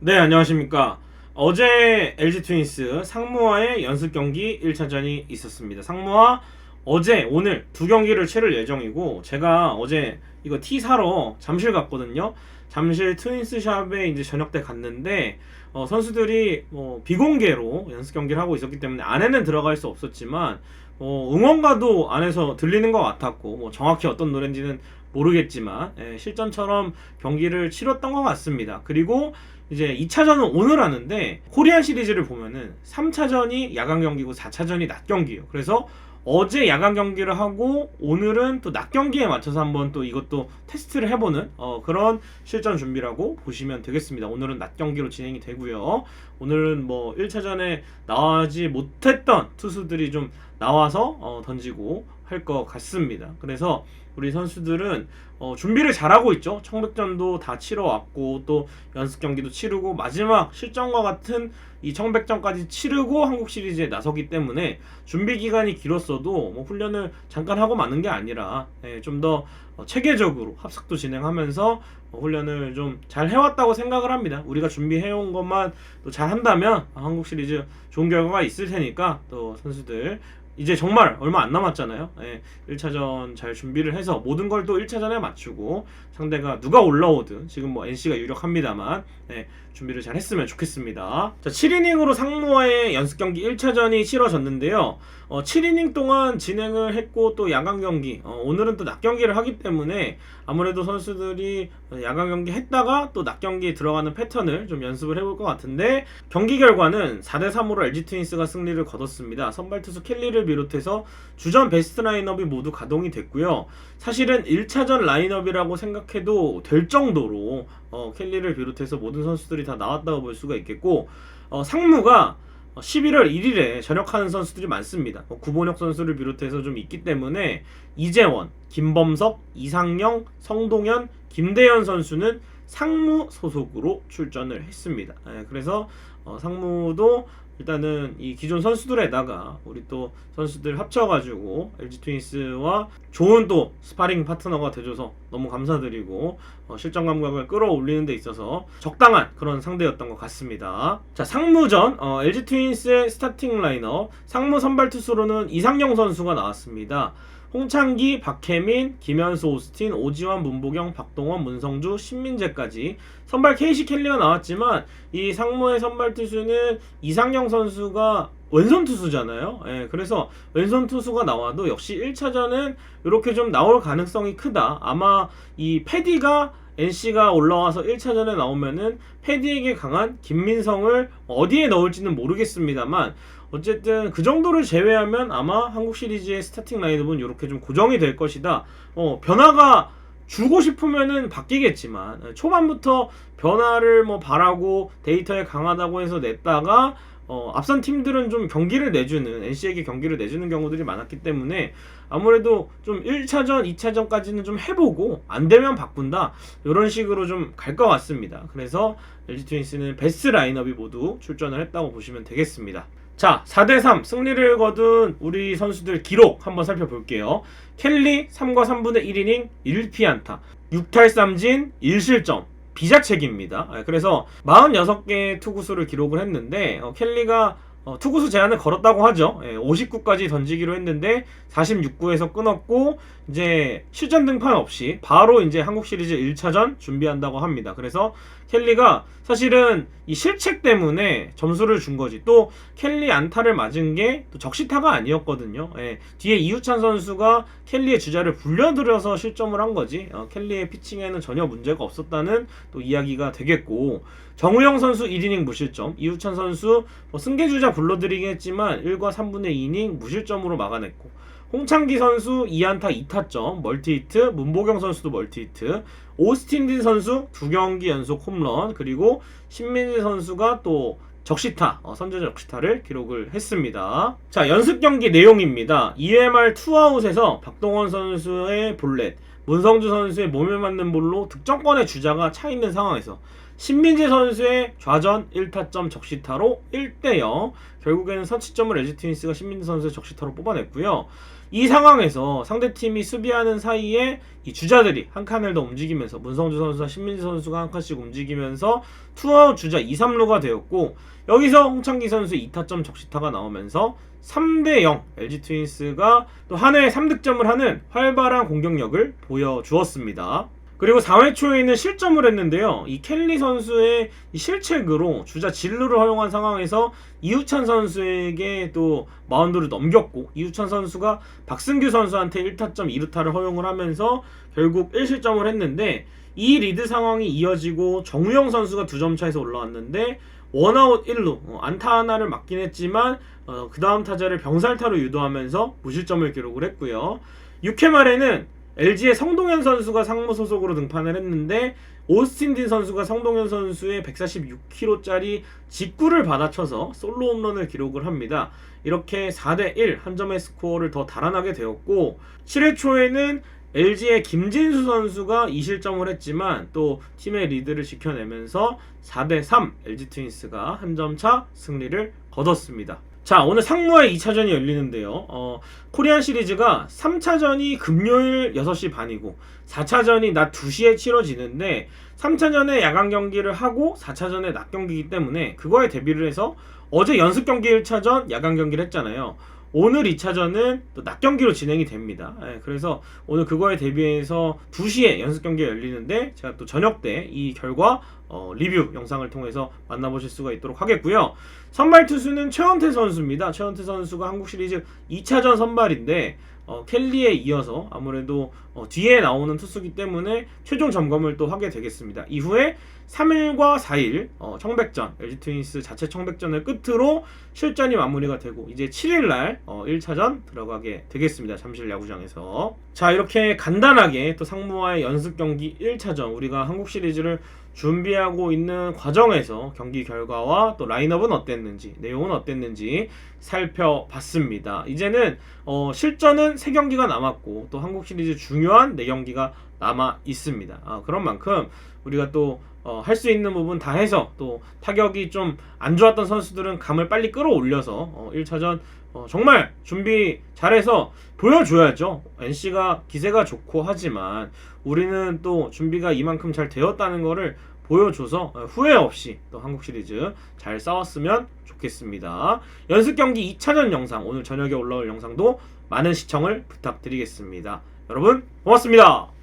네, 안녕하십니까. 어제 LG 트윈스 상무와의 연습 경기 1차전이 있었습니다. 상무와 어제 오늘 두 경기를 치를 예정이고 제가 어제 이거 티 사러 잠실 갔거든요. 잠실 트윈스 샵에 이제 저녁 때 갔는데 어, 선수들이 뭐 비공개로 연습 경기를 하고 있었기 때문에 안에는 들어갈 수 없었지만 어, 응원가도 안에서 들리는 것 같았고 뭐 정확히 어떤 노래인지는 모르겠지만 예, 실전처럼 경기를 치렀던 것 같습니다. 그리고 이제 2차전은 오늘 하는데 코리안 시리즈를 보면은 3차전이 야간 경기고 4차전이 낮 경기예요. 그래서 어제 야간 경기를 하고 오늘은 또 낮 경기에 맞춰서 한번 또 이것도 테스트를 해보는 어, 그런 실전 준비라고 보시면 되겠습니다. 오늘은 낮 경기로 진행이 되고요. 오늘은 뭐 1차전에 나와지 못했던 투수들이 좀 나와서 어, 던지고 할 것 같습니다. 그래서 우리 선수들은 어, 준비를 잘하고 있죠. 청백전도 다 치러 왔고 또 연습 경기도 치르고 마지막 실전과 같은 이 청백전까지 치르고 한국 시리즈에 나서기 때문에 준비 기간이 길었어도 뭐 훈련을 잠깐 하고 마는 게 아니라 예, 좀더 어, 체계적으로 합숙도 진행하면서 어, 훈련을 좀 잘 해왔다고 생각을 합니다. 우리가 준비해온 것만 또 잘 한다면 한국 시리즈 좋은 결과가 있을 테니까 또 선수들 이제 정말 얼마 안 남았잖아요. 예, 1차전 잘 준비를 해서 모든 걸 또 1차전에 맞추고 상대가 누가 올라오든 지금 뭐 NC가 유력합니다만 예, 준비를 잘 했으면 좋겠습니다. 자, 7이닝으로 상무와의 연습 경기 1차전이 치러졌는데요. 어, 7이닝 동안 진행을 했고 또 야간 경기 어, 오늘은 또 낮 경기를 하기 때문에 아무래도 선수들이 야간 경기 했다가 또 낮 경기에 들어가는 패턴을 좀 연습을 해볼 것 같은데 경기 결과는 4대 3으로 LG 트윈스가 승리를 거뒀습니다. 선발 투수 켈리를 비롯해서 주전 베스트 라인업이 모두 가동이 됐고요. 사실은 1차전 라인업이라고 생각해도 될 정도로 어, 켈리를 비롯해서 모든 선수들이 다 나왔다고 볼 수가 있겠고 어, 상무가 11월 1일에 전역하는 선수들이 많습니다. 뭐 구본혁 선수를 비롯해서 좀 있기 때문에 이재원, 김범석, 이상영, 성동현, 김대현 선수는 상무 소속으로 출전을 했습니다. 예, 그래서 어, 상무도 일단은 이 기존 선수들에다가 우리 또 선수들 합쳐가지고 LG 트윈스와 좋은 또 스파링 파트너가 돼줘서 너무 감사드리고 어, 실전 감각을 끌어올리는 데 있어서 적당한 그런 상대였던 것 같습니다. 자 상무전 어, LG 트윈스의 스타팅 라인업 상무 선발 투수로는 이상영 선수가 나왔습니다. 홍창기, 박혜민, 김현수, 오스틴, 오지환, 문보경, 박동원, 문성주, 신민재까지 선발 KC 켈리가 나왔지만 이 상무의 선발 투수는 이상영 선수가 왼손 투수잖아요. 예, 그래서 왼손 투수가 나와도 역시 1차전은 이렇게 좀 나올 가능성이 크다. 아마 이 패디가 NC가 올라와서 1차전에 나오면은 패디에게 강한 김민성을 어디에 넣을지는 모르겠습니다만 어쨌든 그 정도를 제외하면 아마 한국 시리즈의 스타팅 라인업은 이렇게 좀 고정이 될 것이다. 어, 변화가 주고 싶으면은 바뀌겠지만 초반부터 변화를 뭐 바라고 데이터에 강하다고 해서 냈다가 어, 앞선 팀들은 좀 경기를 내주는 NC에게 경기를 내주는 경우들이 많았기 때문에 아무래도 좀 1차전, 2차전까지는 좀 해보고 안 되면 바꾼다 이런 식으로 좀 갈 것 같습니다. 그래서 LG 트윈스는 베스트 라인업이 모두 출전을 했다고 보시면 되겠습니다. 자, 4대3 승리를 거둔 우리 선수들 기록 한번 살펴볼게요. 켈리 3과 3분의 1이닝 1피안타, 6탈 3진 1실점. 비자책입니다. 아, 그래서 46개의 투구수를 기록을 했는데 어, 켈리가 어, 투구수 제한을 걸었다고 하죠. 예, 59까지 던지기로 했는데 46구에서 끊었고 이제 실전 등판 없이 바로 이제 한국 시리즈 1차전 준비한다고 합니다. 그래서 켈리가 사실은 이 실책 때문에 점수를 준 거지. 또 켈리 안타를 맞은 게 또 적시타가 아니었거든요. 예, 뒤에 이우찬 선수가 켈리의 주자를 불려들여서 실점을 한 거지. 어, 켈리의 피칭에는 전혀 문제가 없었다는 또 이야기가 되겠고 정우영 선수 1이닝 무실점, 이우찬 선수 뭐 승계주자 불러드리긴 했지만 1과 3분의 2이닝 무실점으로 막아냈고 홍창기 선수 2안타 2타점 멀티히트 문보경 선수도 멀티히트 오스틴딘 선수 두 경기 연속 홈런 그리고 신민지 선수가 또 적시타 어, 선제 적시타를 기록을 했습니다. 자 연습 경기 내용입니다. EMR 투아웃에서 박동원 선수의 볼넷 문성주 선수의 몸에 맞는 볼로 득점권의 주자가 차 있는 상황에서 신민재 선수의 좌전 1타점 적시타로 1대0 결국에는 선취점을 LG 트윈스가 신민재 선수의 적시타로 뽑아냈고요. 이 상황에서 상대팀이 수비하는 사이에 이 주자들이 한 칸을 더 움직이면서 문성주 선수와 신민재 선수가 한 칸씩 움직이면서 투아웃 주자 2, 3루가 되었고 여기서 홍창기 선수의 2타점 적시타가 나오면서 3대0 LG 트윈스가 또 한 해에 3득점을 하는 활발한 공격력을 보여주었습니다. 그리고 4회 초에는 실점을 했는데요. 이 켈리 선수의 이 실책으로 주자 진루를 허용한 상황에서 이우찬 선수에게 또 마운드를 넘겼고 이우찬 선수가 박승규 선수한테 1타점 2루타를 허용을 하면서 결국 1실점을 했는데 이 리드 상황이 이어지고 정우영 선수가 두점 차에서 올라왔는데 원아웃 1루 어, 안타 하나를 맞긴 했지만 어, 그 다음 타자를 병살타로 유도하면서 무실점을 기록을 했고요. 6회 말에는 LG의 성동현 선수가 상무 소속으로 등판을 했는데 오스틴 딘 선수가 성동현 선수의 146km짜리 직구를 받아쳐서 솔로 홈런을 기록을 합니다. 이렇게 4대1 한 점의 스코어를 더 달아나게 되었고 7회 초에는 LG의 김진수 선수가 2실점을 했지만 또 팀의 리드를 지켜내면서 4대3 LG 트윈스가 한 점 차 승리를 거뒀습니다. 자, 오늘 상무의 2차전이 열리는데요. 어, 코리안 시리즈가 3차전이 금요일 6시 반이고 4차전이 낮 2시에 치러지는데 3차전에 야간 경기를 하고 4차전에 낮 경기이기 때문에 그거에 대비를 해서 어제 연습 경기 1차전 야간 경기를 했잖아요. 오늘 2차전은 또 낮 경기로 진행이 됩니다. 예, 그래서 오늘 그거에 대비해서 2시에 연습 경기가 열리는데 제가 또 저녁 때 이 결과 어, 리뷰 영상을 통해서 만나보실 수가 있도록 하겠고요. 선발 투수는 최원태 선수입니다. 최원태 선수가 한국 시리즈 2차전 선발인데 어, 켈리에 이어서 아무래도 어, 뒤에 나오는 투수기 때문에 최종 점검을 또 하게 되겠습니다. 이후에 3일과 4일 어, 청백전 LG 트윈스 자체 청백전을 끝으로 실전이 마무리가 되고 이제 7일날 어, 1차전 들어가게 되겠습니다. 잠실 야구장에서 자 이렇게 간단하게 또 상무와의 연습 경기 1차전 우리가 한국 시리즈를 준비하고 있는 과정에서 경기 결과와 또 라인업은 어땠는지 내용은 어땠는지 살펴봤습니다. 이제는 어, 실전은 3경기가 남았고 또 한국 시리즈 중요한 4경기가 남아 있습니다. 아, 그런 만큼 우리가 또 어, 할 수 있는 부분 다 해서 또 타격이 좀 안 좋았던 선수들은 감을 빨리 끌어올려서 어, 1차전 어, 정말 준비 잘해서 보여줘야죠. NC가 기세가 좋고 하지만 우리는 또 준비가 이만큼 잘 되었다는 거를 보여줘서 어, 후회 없이 또 한국 시리즈 잘 싸웠으면 좋겠습니다. 연습 경기 2차전 영상 오늘 저녁에 올라올 영상도 많은 시청을 부탁드리겠습니다. 여러분 고맙습니다.